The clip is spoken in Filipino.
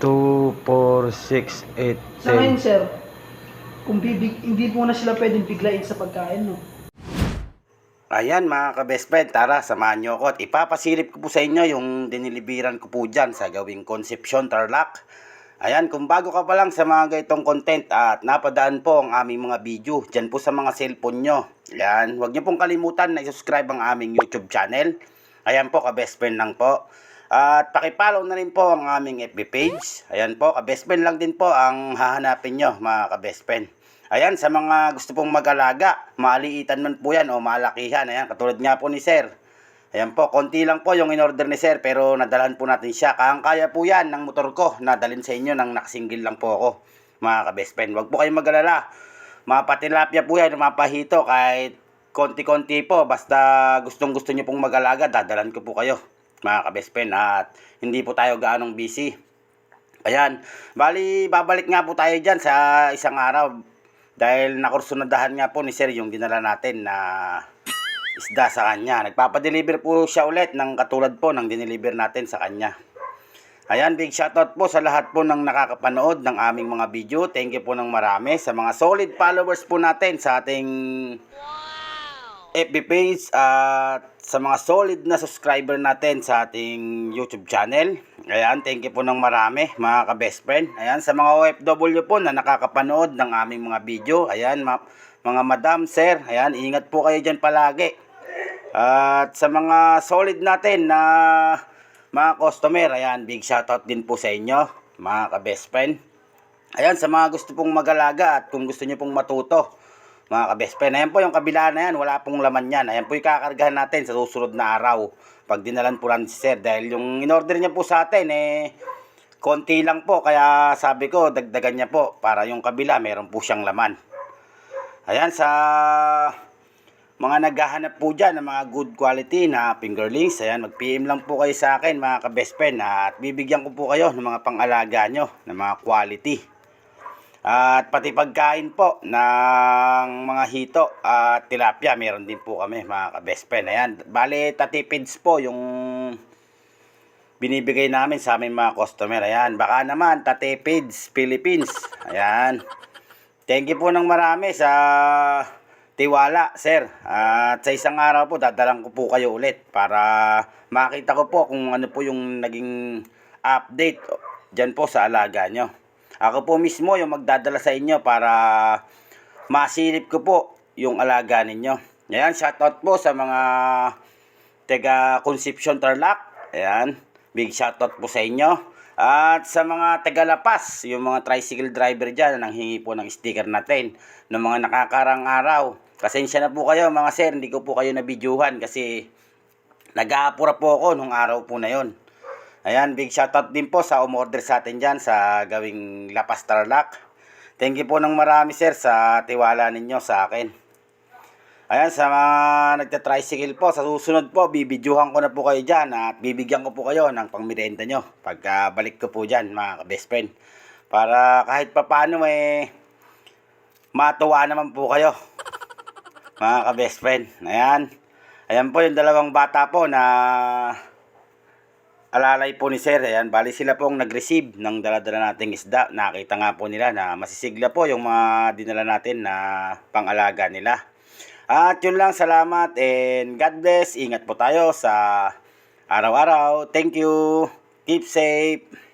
2, 4, 6, 8, Sa ngayon, 10. sir, kung bibig, hindi mo na sila pwedeng biglain sa pagkain, no? Ayan mga ka-best friend, tara samahan nyo ako at ipapasilip ko po sa inyo yung dinilibiran ko po dyan sa gawing Concepcion Tarlac. Ayan, kung bago ka pa lang sa mga ganitong content at napadaan po ang aming mga video dyan po sa mga cellphone nyo. Ayan, huwag nyo pong kalimutan na i-subscribe ang aming YouTube channel. Ayan po, ka-best friend lang po. At pakipollow na rin po ang aming FB page. Ayan po, ka-best friend lang din po ang hahanapin nyo mga ka-best friend. Ayan, sa mga gusto pong mag-alaga, maaliitan man po yan o malakihan. Ayan, katulad nga po ni Sir. Ayan po, konti lang po yung in-order ni Sir pero nadalhan po natin siya. Kaya po yan ng motor ko, nadalhin sa inyo ng nakasinggil lang po ako, mga ka-best friend. Huwag po kayong mag-alala. Mapatilapia po yan, mapahito kahit konti-konti po. Basta gustong gusto nyo pong mag-alaga, dadalan ko po kayo, mga ka-best. At hindi po tayo gaanong busy. Ayan, bali babalik nga po tayo dyan sa isang araw dahil nakursunadahan nga po ni Sir yung dinala natin na isda sa kanya. Nagpapadeliver po siya ulit ng katulad po ng dineliver natin sa kanya. Ayan, big shoutout po sa lahat po ng nakakapanood ng aming mga video. Thank you po ng marami sa mga solid followers po natin sa ating FB page at sa mga solid na subscriber natin sa ating YouTube channel. Ayan, thank you po ng marami mga ka-best friend. Ayan, sa mga OFW po na nakakapanood ng aming mga video. Ayan, ma- mga madam, sir. Ayan, ingat po kayo dyan palagi. At sa mga solid natin na mga customer, ayan, big shoutout din po sa inyo, mga ka-best friend. Ayan, sa mga gusto pong mag-alaga at kung gusto nyo pong matuto, mga ka-best. Ayan po yung kabila na yan, wala pong laman yan. Ayan po yung kakargahan natin sa susunod na araw. Pag dinalan po lang si Sir. Dahil yung in-order niya po sa atin, eh, konti lang po. Kaya sabi ko, dagdagan niya po. Para yung kabila, meron po siyang laman. Ayan, sa mga naghahanap po dyan ng mga good quality na fingerlings, ayan, mag-PM lang po kayo sa akin, mga ka-best. At bibigyan ko po kayo ng mga pang-alaga nyo, ng mga quality. At pati pagkain po ng mga hito at tilapia, meron din po kami mga ka-best friend. Ayan, bale tatipids po yung binibigay namin sa aming mga customer. Ayan, baka naman tatipids Philippines. Ayan. Thank you po ng marami sa tiwala, sir. At sa isang araw po, dadalang ko po kayo ulit para makita ko po kung ano po yung naging update dyan po sa alaga nyo. Ako po mismo yung magdadala sa inyo para masilip ko po yung alaga ninyo. Ayan, shoutout po sa mga taga Concepcion Tarlac. Ayan, big shoutout po sa inyo. At sa mga taga Lapas, yung mga tricycle driver dyan na nanghingi po ng sticker natin ng mga nakakarang araw. Pasensya na po kayo mga sir, hindi ko po kayo nabidyuhan kasi nag-aapura po ako nung araw po na yon. Ayan, big shoutout din po sa umorder sa atin dyan sa gawing Lapas Tarlac. Thank you po ng marami sir sa tiwala ninyo sa akin. Ayan, sa mga nagta-tricycle po, sa susunod po, bibidyohan ko na po kayo dyan at bibigyan ko po kayo ng pangmirenda nyo pagka balik ko po dyan, mga best friend. Para kahit papano eh, matuwa naman po kayo, mga ka-best friend. Ayan, ayan po yung dalawang bata po na alalay po ni Sir. Ayan, bali sila pong nag-receive ng daladala nating isda. Nakita nga po nila na masisigla po yung mga dinala natin na pang-alaga nila. At yun lang, salamat and God bless. Ingat po tayo sa araw-araw. Thank you. Keep safe.